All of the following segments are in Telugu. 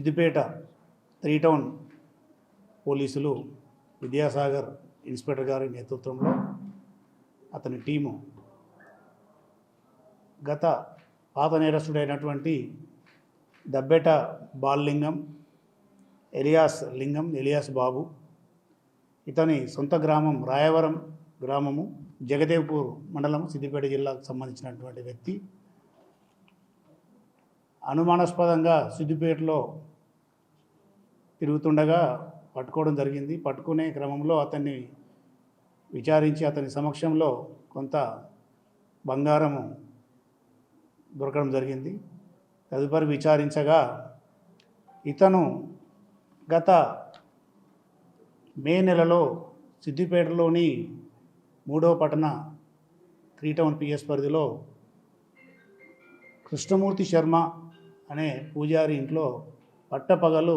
సిద్దిపేట త్రీ టౌన్ పోలీసులు విద్యాసాగర్ ఇన్స్పెక్టర్ గారి నేతృత్వంలో అతని టీము గత పాత నేరస్తుడైనటువంటి దబ్బేట బాల్లింగం ఎలియాస్ లింగం ఎలియాస్ బాబు ఇతని సొంత గ్రామం రాయవరం గ్రామము జగదేవ్పూర్ మండలం సిద్దిపేట జిల్లాకు సంబంధించినటువంటి వ్యక్తి. అనుమానాస్పదంగా సిద్దిపేటలో తిరుగుతుండగా పట్టుకోవడం జరిగింది. పట్టుకునే క్రమంలో అతన్ని విచారించి అతని సమక్షంలో కొంత బంగారము దొరకడం జరిగింది. తదుపరి విచారించగా ఇతను గత మే నెలలో సిద్దిపేటలోని మూడవ పట్టణ త్రీ టౌన్ పిఎస్ పరిధిలో కృష్ణమూర్తి శర్మ అనే పూజారి ఇంట్లో పట్టపగలు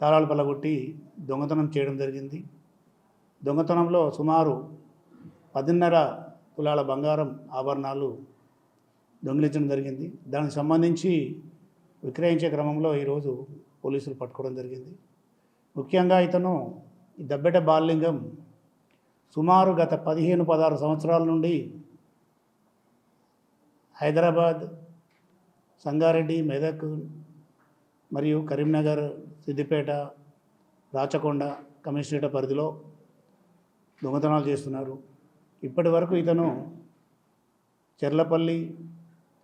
తాళాలు పలగొట్టి దొంగతనం చేయడం జరిగింది. దొంగతనంలో సుమారు పదిన్నర తులాల బంగారం ఆభరణాలు దొంగిలించడం జరిగింది. దానికి సంబంధించి విక్రయించే క్రమంలో ఈరోజు పోలీసులు పట్టుకోవడం జరిగింది. ముఖ్యంగా ఇతను ఈ దబ్బెట బాలింగం సుమారు గత పదిహేను పదహారు సంవత్సరాల నుండి హైదరాబాద్ సంగారెడ్డి మెదక్ మరియు కరీంనగర్ సిద్దిపేట రాచకొండ కమిషనరేట్ పరిధిలో దొంగతనాలు చేస్తున్నారు. ఇప్పటి వరకు ఇతను చెర్లపల్లి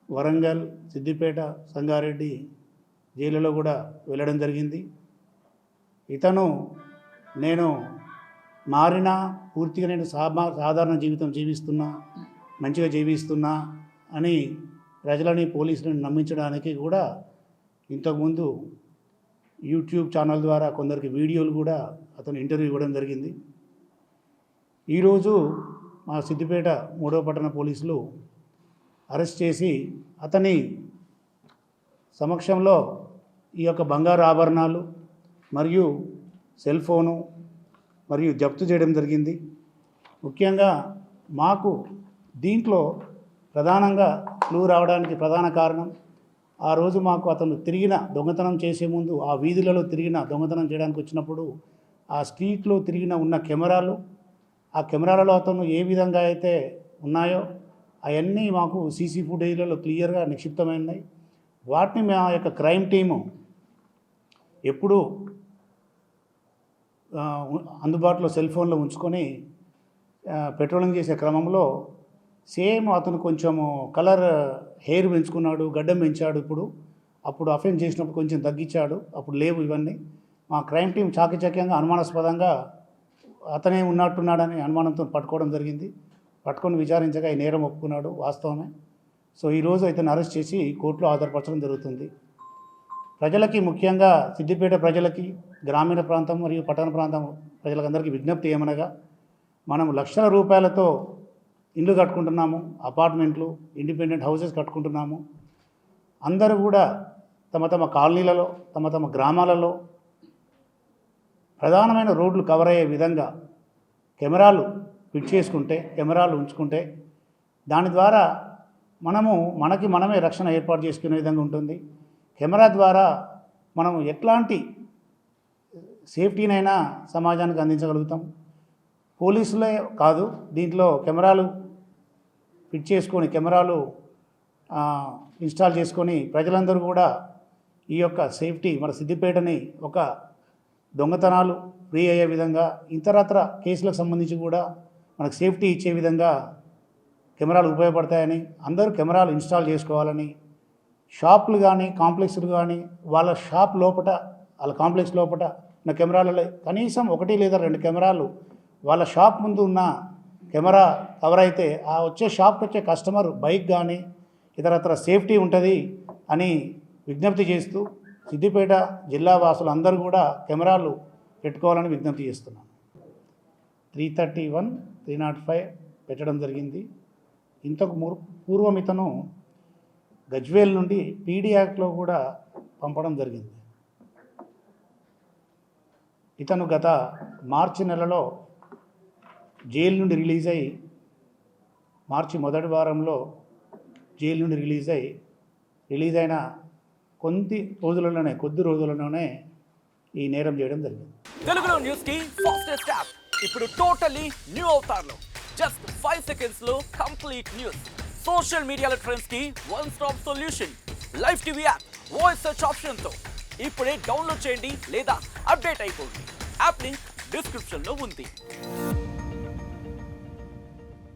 వరంగల్ సిద్దిపేట సంగారెడ్డి జైలులో కూడా వెళ్ళడం జరిగింది. ఇతను నేను మారిన పూర్తిగా నేను సామా సాధారణ జీవితం జీవిస్తున్నా మంచిగా జీవిస్తున్నా అని ప్రజలని పోలీసులను నమ్మించడానికి కూడా ఇంతకుముందు యూట్యూబ్ ఛానల్ ద్వారా కొందరికి వీడియోలు కూడా అతను ఇంటర్వ్యూ ఇవ్వడం జరిగింది. ఈరోజు మా సిద్దిపేట మూడవ పట్టణ పోలీసులు అరెస్ట్ చేసి అతని సమక్షంలో ఈ యొక్క బంగారు ఆభరణాలు మరియు సెల్ ఫోను మరియు జప్తు చేయడం జరిగింది. ముఖ్యంగా మాకు దీంట్లో ప్రధానంగా క్లూ రావడానికి ప్రధాన కారణం ఆ రోజు మాకు అతను తిరిగిన దొంగతనం చేసే ముందు ఆ వీధులలో తిరిగిన దొంగతనం చేయడానికి వచ్చినప్పుడు ఆ స్ట్రీట్లో తిరిగిన ఉన్న కెమెరాలు ఆ కెమెరాలలో అతను ఏ విధంగా అయితే ఉన్నాయో అవన్నీ మాకు సీసీ ఫుటేజ్లలో క్లియర్గా నిక్షిప్తమైనాయి వాటిని మా యొక్క క్రైమ్ టీము ఎప్పుడూ అందుబాటులో సెల్ ఫోన్లో ఉంచుకొని పెట్రోలింగ్ చేసే క్రమంలో సేమ్ అతను కొంచెము కలర్ హెయిర్ పెంచుకున్నాడు గడ్డం పెంచాడు ఇప్పుడు. అప్పుడు అఫెండ్ చేసినప్పుడు కొంచెం తగ్గించాడు. అప్పుడు లేవు ఇవన్నీ. మా క్రైమ్ టీం చాకచక్యంగా అనుమానాస్పదంగా అతనే ఉన్నట్టున్నాడని అనుమానంతో పట్టుకోవడం జరిగింది. పట్టుకొని విచారించగా ఈ నేరం ఒప్పుకున్నాడు వాస్తవమే. సో ఈరోజు ఇతను అరెస్ట్ చేసి కోర్టులో ఆధారపరచడం జరుగుతుంది. ప్రజలకి ముఖ్యంగా సిద్దిపేట ప్రజలకి గ్రామీణ ప్రాంతం మరియు పట్టణ ప్రాంతం ప్రజలందరికీ విజ్ఞప్తి ఏమనగా మనం లక్షల రూపాయలతో ఇల్లు కట్టుకుంటున్నాము అపార్ట్మెంట్లు ఇండిపెండెంట్ హౌసెస్ కట్టుకుంటున్నాము. అందరూ కూడా తమ తమ కాలనీలలో తమ తమ గ్రామాలలో ప్రధానమైన రోడ్లు కవర్ అయ్యే విధంగా కెమెరాలు ఫిట్ చేసుకుంటే కెమెరాలు ఉంచుకుంటే దాని ద్వారా మనము మనకి మనమే రక్షణ ఏర్పాటు చేసుకునే విధంగా ఉంటుంది. కెమెరా ద్వారా మనం ఎట్లాంటి సేఫ్టీనైనా సమాజానికి అందించగలుగుతాం. పోలీసులే కాదు దీంట్లో కెమెరాలు ఫిట్ చేసుకొని కెమెరాలు ఇన్స్టాల్ చేసుకొని ప్రజలందరూ కూడా ఈ యొక్క సేఫ్టీ మన సిద్దిపేటని ఒక దొంగతనాలు ఫ్రీ అయ్యే విధంగా ఇతరత్ర కేసులకు సంబంధించి కూడా మనకు సేఫ్టీ ఇచ్చే విధంగా కెమెరాలు ఉపయోగపడతాయని అందరూ కెమెరాలు ఇన్స్టాల్ చేసుకోవాలని షాపులు కానీ కాంప్లెక్స్లు కానీ వాళ్ళ షాప్ లోపట వాళ్ళ కాంప్లెక్స్ లోపట ఉన్న కెమెరాలలో కనీసం ఒకటి లేదా రెండు కెమెరాలు వాళ్ళ షాప్ ముందు ఉన్న కెమెరా కవర్ అయితే ఆ వచ్చే షాప్కి వచ్చే కస్టమర్ బైక్ కానీ ఇతరత్ర సేఫ్టీ ఉంటుంది అని విజ్ఞప్తి చేస్తూ సిద్దిపేట జిల్లా వాసులు అందరూ కూడా కెమెరాలు పెట్టుకోవాలని విజ్ఞప్తి చేస్తున్నాను three thirty one three not five పెట్టడం జరిగింది. ఇంతకు ముర్- పూర్వం ఇతను గజ్వేల్ నుండి పీడీ యాక్ట్లో కూడా పంపడం జరిగింది. ఇతను గత మార్చి నెలలో జైలు నుండి రిలీజ్ అయి మార్చి మొదటి వారంలో జైలు నుండి రిలీజ్ అయి రిలీజ్ అయిన కొద్ది రోజులలోనే కొద్ది రోజులలోనే ఈ నేరం చేయడం జరిగింది. తెలుగులో న్యూస్కి ఫాస్టెస్ట్ యాప్. ఇప్పుడు టోటలీ న్యూ అవతార్లో. జస్ట్ ఫైవ్ సెకండ్స్లో కంప్లీట్ న్యూస్. సోషల్ మీడియాలో ట్రెండ్స్కి one stop solution. Live TV app voice search ఆప్షన్తో ఇప్పుడే డౌన్లోడ్ చేయండి లేదా అప్డేట్ అయిపోండి. యాప్ లింక్ డిస్క్రిప్షన్లో ఉంది.